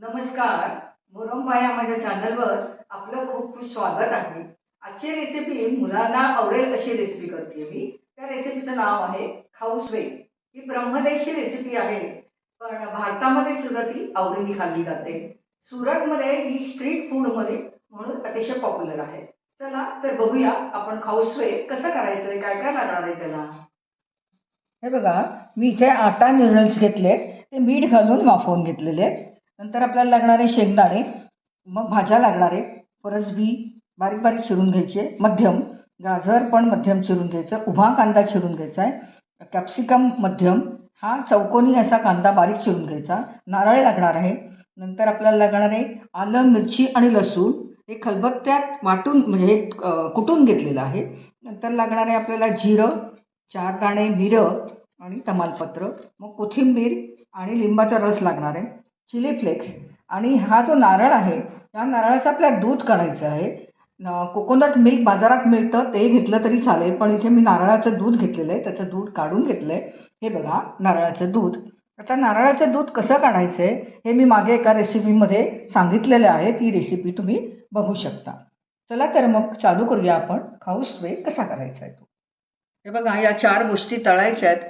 नमस्कार. मोरंबा या माझ्या चॅनलवर आपलं खूप खूप स्वागत आहे. आजची रेसिपी मुलांना आवडेल अशी रेसिपी करते मी. त्या रेसिपीचं नाव आहे खाऊसवे. ही ब्रह्मदेशची रेसिपी आहे. पण भारतामध्ये सुद्धा ती आवडीने खाल्ली जाते. सुरतमध्ये ही स्ट्रीट फूडमध्ये म्हणून अतिशय पॉप्युलर आहे. चला तर बघूया आपण खाऊसवे कसं करायचं आहे काय काय लागणार आहे त्याला. हे बघा मी इथे आटा न्यूडल्स घेतले ते मीठ घालून वाफवून घेतलेले आहेत. नंतर आपल्याला लागणारे शेंगदाणे मग भाज्या लागणारे फरसबी बारीक बारीक चिरून आहे मध्यम गाजर पण मध्यम चिरून घ्यायचं उभा कांदा चिरून घ्यायचा आहे कॅप्सिकम मध्यम हा चौकोनी असा कांदा बारीक चिरून घ्यायचा नारळ लागणार आहे नंतर आपल्याला लागणार आहे आलं मिरची आणि लसूण हे खलबत्त्यात वाटून म्हणजे कुटून घेतलेलं आहे नंतर लागणार आहे आपल्याला जिरं चार दाणे मिरं आणि तमालपत्र मग कोथिंबीर आणि लिंबाचा रस लागणार आहे चिली फ्लेक्स. आणि हा जो नारळ आहे या नारळाचं आपल्याला दूध काढायचं आहे. कोकोनट मिल्क बाजारात मिळतं ते घेतलं तरी चालेल पण इथे मी नारळाचं दूध घेतलेलं आहे त्याचं दूध काढून घेतलं आहे हे बघा नारळाचं दूध. आता नारळाचं दूध कसं काढायचं आहे हे मी मागे एका रेसिपीमध्ये सांगितलेलं आहे ती रेसिपी तुम्ही बघू शकता. चला तर मग चालू करूया आपण खाऊ स्वे कसा करायचा आहे तो. हे बघा या चार गोष्टी तळायच्या आहेत.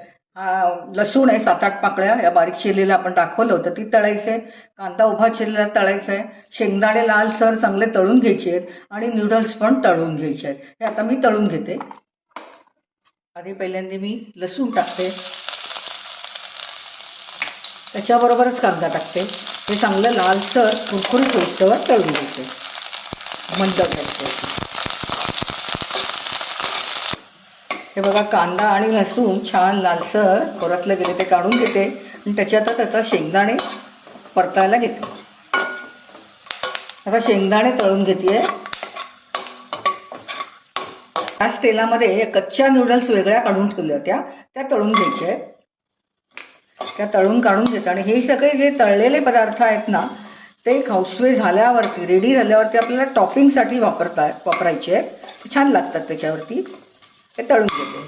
लसूण आहे सात आठ पाकळ्या या बारीक चिरलेलं आपण दाखवलं होतं. ती तळायचं आहे कांदा उभा चिरलेला तळायचा आहे. शेंगदाणे लाल सर चांगले तळून घ्यायचे आहेत आणि नूडल्स पण तळून घ्यायचे आहेत. हे आता मी तळून घेते. आधी पहिल्यांदा मी लसूण टाकते. त्याच्याबरोबरच कांदा टाकते. हे चांगलं लालसर कुरकुरीत होईस्तवर तळून घ्यायचे. मंद घ्यायचं. हे बघा कांदा आणि लसूण छान लालसर परतलं गेले ते काढून घेते. आणि त्याच्यात त्याचा शेंगदाणे परतायला घेते. आता शेंगदाणे तळून घेते त्याच तेलामध्ये कच्च्या नूडल्स वेगळ्या काढून ठेवल्या होत्या. त्या तळून घ्यायच्या त्या तळून काढून घेतात आणि हे सगळे जे तळलेले पदार्थ आहेत ना ते खाऊसवे झाल्यावरती रेडी झाल्यावरती आपल्याला टॉपिंगसाठी वापरता वापरायचे आहेत. छान लागतात त्याच्यावरती. ते तळून घेते.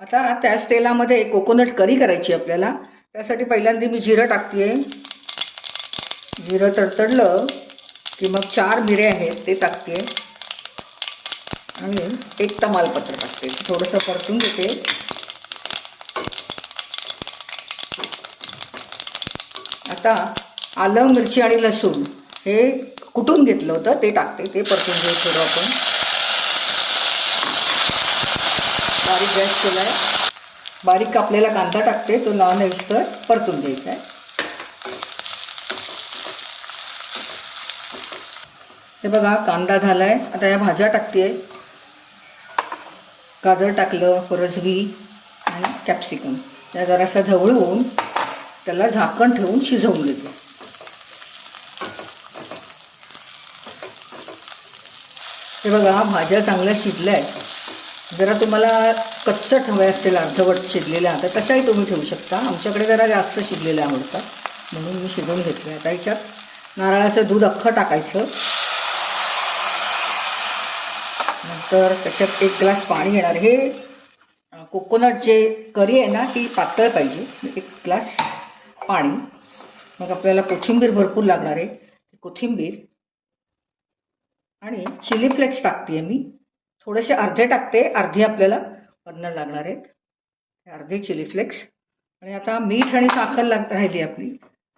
आता त्याच तेलामध्ये कोकोनट करी करायची आपल्याला. त्यासाठी पहिल्यांदा मी जिरं टाकते जिरं तडतडलं की मग चार मिरे आहेत ते टाकते आणि एक तमालपत्र टाकते थोडंसं परतून घेते. आता आलं मिरची आणि लसूण हे कुटून घेतलं होतं ते टाकते. ते परतून घेऊ थोडं आपण. बारीक गॅस केला आहे बारीक कापलेला कांदा टाकते तो लाल तर परतून द्यायचा आहे. हे बघा कांदा झाला आहे आता या भाज्या टाकते गाजर टाकलं फरसबी आणि कॅप्सिकम त्या जरासा ढवळून त्याला झाकण ठेवून शिजवून घेतो. हे बघा भाज्या चांगल्या शिजल्या आहेत जरा तुम्हाला कच्चट हवे असतील अर्धवट शिजलेल्या आता तशाही तुम्ही ठेवू शकता. आमच्याकडे जरा जास्त शिजलेल्या आवडतात म्हणून मी शिजवून घेतले आता याच्यात नारळाचं दूध अख्खं टाकायचं. नंतर त्याच्यात एक ग्लास पाणी येणार हे कोकोनट जे करी आहे ना ती पातळ पाहिजे. एक ग्लास पाणी. मग आपल्याला कोथिंबीर भरपूर लागणार आहे. कोथिंबीर आणि चिली फ्लेक्स टाकते मी. थोडेसे अर्धे टाकते अर्धे आपल्याला वरनं लागणार आहेत. हे अर्धे चिली फ्लेक्स आणि आता मीठ आणि साखर लाग राहिली आपली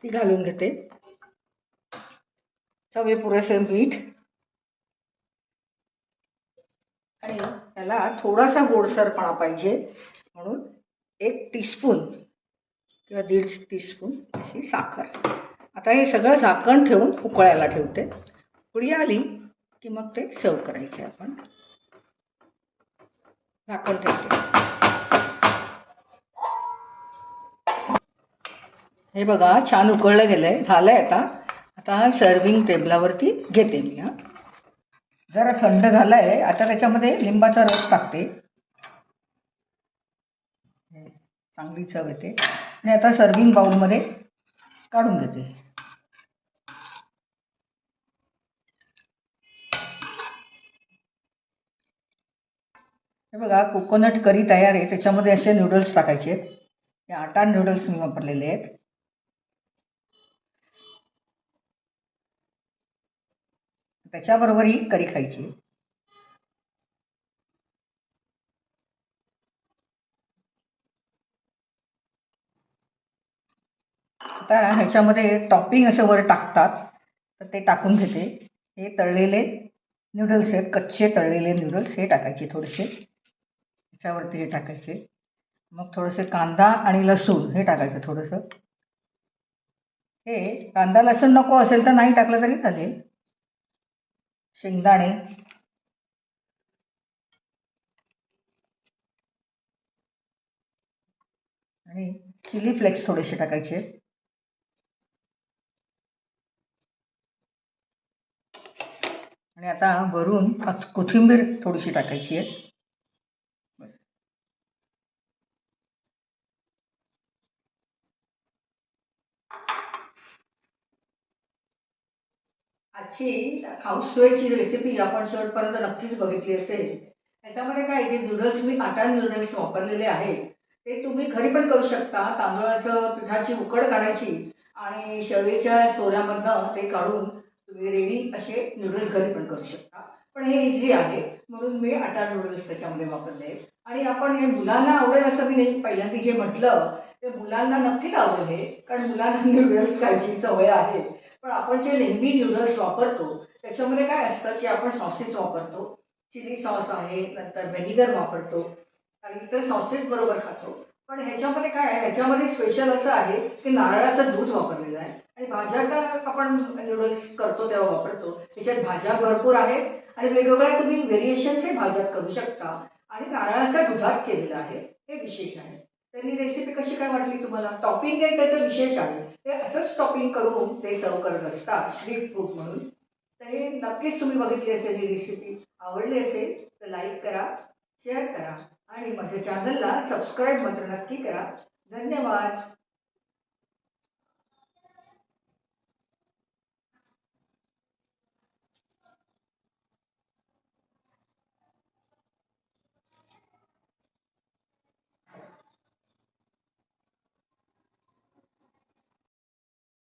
ती घालून घेते. चवे पुरेसे मीठ. आणि त्याला थोडासा गोडसरपणा पाहिजे. म्हणून एक टीस्पून किंवा दीड टीस्पून अशी साखर. आता हे सगळं झाकण ठेवून उकळायला ठेवते. उकळी आली की मग ते सर्व करायचे आपण. झाकून ठेवते. हे बघा छान उकळलं गेलंय. झालंय आता. आता सर्विंग टेबलावरती घेते मी हा. जरा थंड झालं आहे आता त्याच्यामध्ये लिंबाचा रस टाकते. चांगली चव येते. आणि आता सर्विंग बाउलमध्ये काढून घेते. हे बघा कोकोनट करी तयार आहे. त्याच्यामध्ये असे नूडल्स टाकायचे आहेत. हे आटा नूडल्स मी वापरलेले आहेत. त्याच्याबरोबर ही करी खायची आता ह्याच्यामध्ये टॉपिंग असे वर टाकतात. तर ते टाकून घेते. हे तळलेले नूडल्स आहेत. कच्चे तळलेले नूडल्स हे टाकायचे थोडेसे. ह्याच्यावरती हे टाकायचे. मग थोडंसं कांदा आणि लसूण हे टाकायचं थोडंसं. हे कांदा लसूण नको असेल तर नाही टाकलं तरी चालेल. शेंगदाणे. आणि चिली फ्लेक्स थोडेसे टाकायचे. आणि आता वरून कोथिंबीर थोडीशी टाकायची आहे. आजची खाऊसोयची रेसिपी आपण शेवटपर्यंत नक्कीच बघितली असेल. त्याच्यामध्ये काय जे नूडल्स मी आटा नूडल्स वापरलेले आहेत ते तुम्ही घरी पण करू शकता. तांदूळाचं पिठाची उकड काढायची आणि शेवेच्या सोऱ्यामधनं ते काढून तुम्ही रेडी असे नूडल्स घरी पण करू शकता. पण हे इझी आहे. म्हणून मी आटा नूडल्स त्याच्यामध्ये वापरले. आणि आपण हे मुलांना आवडेल असं मी नाही. पहिल्यांदा जे म्हटलं ते मुलांना नक्कीच आवडेल हे. कारण मुलांना नूडल्स खायची सवय आहे. पण आपण जे नेहमी न्यूडल्स वापरतो त्याच्यामध्ये काय असतं की आपण सॉसेस वापरतो. चिली सॉस आहे नंतर व्हेनिगर वापरतो. आणि इतर सॉसेस बरोबर खातो. पण ह्याच्यामध्ये काय आहे ह्याच्यामध्ये स्पेशल असं आहे की नारळाचं दूध वापरलेलं आहे. आणि भाज्या तर आपण न्यूडल्स करतो तेव्हा वापरतो. त्याच्यात भाज्या भरपूर आहेत. आणि वेगवेगळ्या तुम्ही व्हेरिएशन्स हे भाज्यात करू शकता. आणि नारळाच्या दुधात केलेलं आहे. हे विशेष आहे. तर ही रेसिपी कशी काय वाटली तुम्हाला? टॉपिंग आहे त्याचं विशेष आहे? ते असंच स्टॉपिंग करून ते सर्व करत असतात स्ट्रीट फूड म्हणून. तर हे नक्कीच तुम्ही बघितली असेल ही रेसिपी आवडली असेल तर लाईक करा शेअर करा आणि माझ्या चॅनलला सबस्क्राईब मात्र नक्की करा. धन्यवाद.